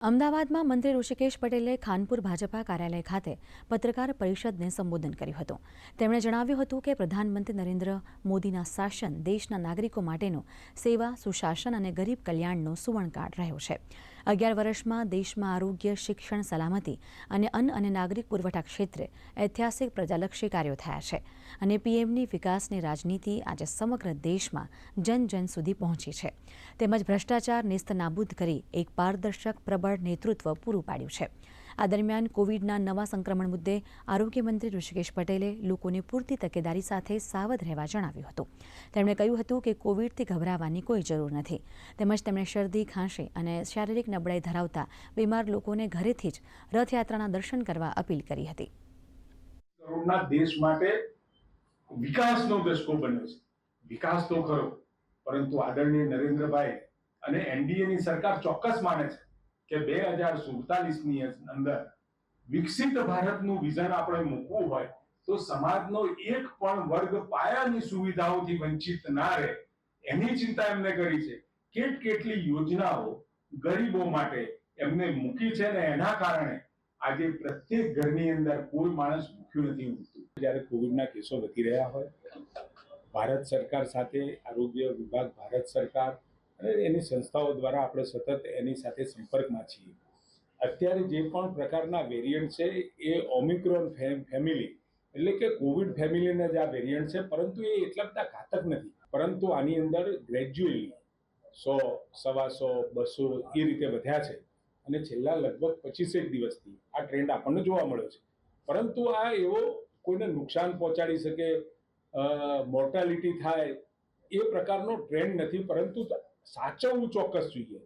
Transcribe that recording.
અમદાવાદમાં મંત્રી ઋષિકેશ પટેલે ખાનપુર ભાજપા કાર્યાલય ખાતે પત્રકાર પરિષદને સંબોધન કર્યું હતું. તેમણે જણાવ્યું હતું કે પ્રધાનમંત્રી નરેન્દ્ર મોદીના શાસન દેશના નાગરિકો માટેનો સેવા, સુશાસન અને ગરીબ કલ્યાણનો સુવર્ણકાળ રહ્યો છે. અગિયાર વર્ષમાં દેશમાં આરોગ્ય, શિક્ષણ, સલામતી અને અન્ન અને નાગરિક પુરવઠા ક્ષેત્રે ઐતિહાસિક પ્રજાલક્ષી કાર્યો થયા છે અને પીએમની વિકાસની રાજનીતિ આજે સમગ્ર દેશમાં જન જન સુધી પહોંચી છે. તેમજ ભ્રષ્ટાચાર નેસ્ત નાબૂદ કરી એક પારદર્શક, પ્રબળ નેતૃત્વ પૂરું પાડ્યું છે. આ દરમિયાન કોવિડના નવા સંક્રમણ મુદ્દે આરોગ્ય મંત્રી ઋષિકેશ પટેલે લોકોને પૂરતી તકેદારી સાથે સાવધ રહેવા જણાવ્યું હતું. તેમણે કહ્યું હતું કે કોવિડથી ગભરાવાની કોઈ જરૂર નથી. તેમજ તેમણે શરદી, ખાંસી અને શારીરિક નબળાઈ ધરાવતા બીમાર લોકોને ઘરેથી જ રથયાત્રાના દર્શન કરવા અપીલ કરી હતી. દેશ માટે વિકાસનો દસકો બન્યો છે. વિકાસ તો ખરો, પરંતુ આદરણીય નરેન્દ્રભાઈ અને એનડીએની સરકાર ચોક્કસ માને છે. કે બે હજાર સુડતાલીસની અંદર વિકસિત ભારતનું વિઝન આપણે મૂકવું હોય, તો સમાજનો એક પણ વર્ગ પાયાની સુવિધાઓથી વંચિત ના રહે. એની ચિંતા એમને કરી છે. કેટ કેટલી યોજનાઓ ગરીબો માટે એમને મૂકી છે ને એના કારણે આજે પ્રત્યેક ઘરની અંદર કોઈ માણસ ભૂખ્યું નથી ઊંઘતું જ્યારે કોવિડના કેસો વધી રહ્યા હોય, ભારત સરકાર સાથે આરોગ્ય વિભાગ, ભારત સરકાર અને એની સંસ્થાઓ દ્વારા આપણે સતત એની સાથે સંપર્કમાં છીએ. અત્યારે જે પણ પ્રકારના વેરિયન્ટ છે, એ ઓમિક્રોન ફેમિલી એટલે કે કોવિડ ફેમિલીના જ આ વેરિયન્ટ છે, પરંતુ એ એટલા બધા ઘાતક નથી. પરંતુ આની અંદર ગ્રેજ્યુઅલી સો સવાસો બસો એ રીતે વધ્યા છે. અને છેલ્લા લગભગ પચીસેક દિવસથી આ ટ્રેન્ડ આપણને જોવા મળ્યો છે. પરંતુ આ એવો કોઈને નુકસાન પહોંચાડી શકે મોર્ટાલિટી થાય, એ પ્રકારનો ટ્રેન્ડ નથી, પરંતુ સાચવવું ચોક્કસ જોઈએ.